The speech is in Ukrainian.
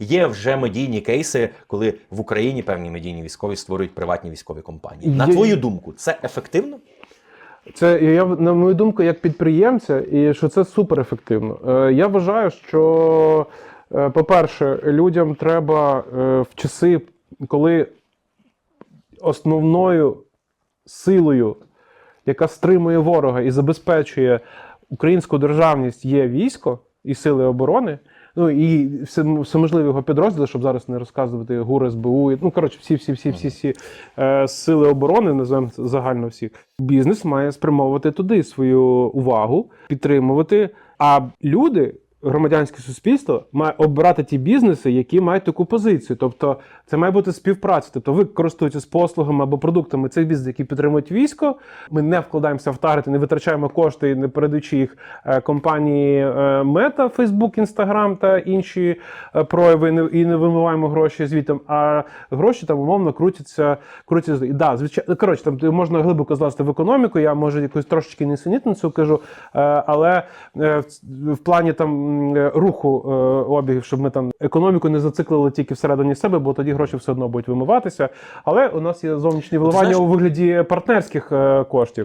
Є вже медійні кейси, коли в Україні певні медійні військові створюють приватні військові компанії. На твою думку, це ефективно? Це я на мою думку, як підприємця, і що це супер ефективно. Е, Я вважаю, що, е, по-перше, людям треба е, в часи, коли основною силою, яка стримує ворога і забезпечує українську державність, є військо і сили оборони. Ну і все- всеможливі його підрозділи, щоб зараз не розказувати ГУР, СБУ, ну коротше, всі, всі, всі, всі, всі е, сили оборони, називаємо загально всіх. Бізнес має спрямовувати туди свою увагу, підтримувати. А люди, громадянське суспільство, має обирати ті бізнеси, які мають таку позицію. Тобто, це має бути співпраця. Тобто, ви користуєтесь послугами або продуктами цих бізнесів, які підтримують військо. Ми не вкладаємося в таргети, не витрачаємо кошти, не передаючи їх е, компанії е, Meta, Facebook, Instagram та інші е, прояви, і не- вимиваємо гроші звітом. А гроші там умовно крутяться, крутяться. І да, звичайно, коротше, там можна глибоко злазити в економіку. Я може якусь трошечки несенітницю кажу, але в- плані там руху е, обігів, щоб ми там економіку не зациклили тільки всередині себе, бо тоді гроші все одно будуть вимиватися. Але у нас є зовнішні виливання знаєш- у вигляді партнерських е, коштів.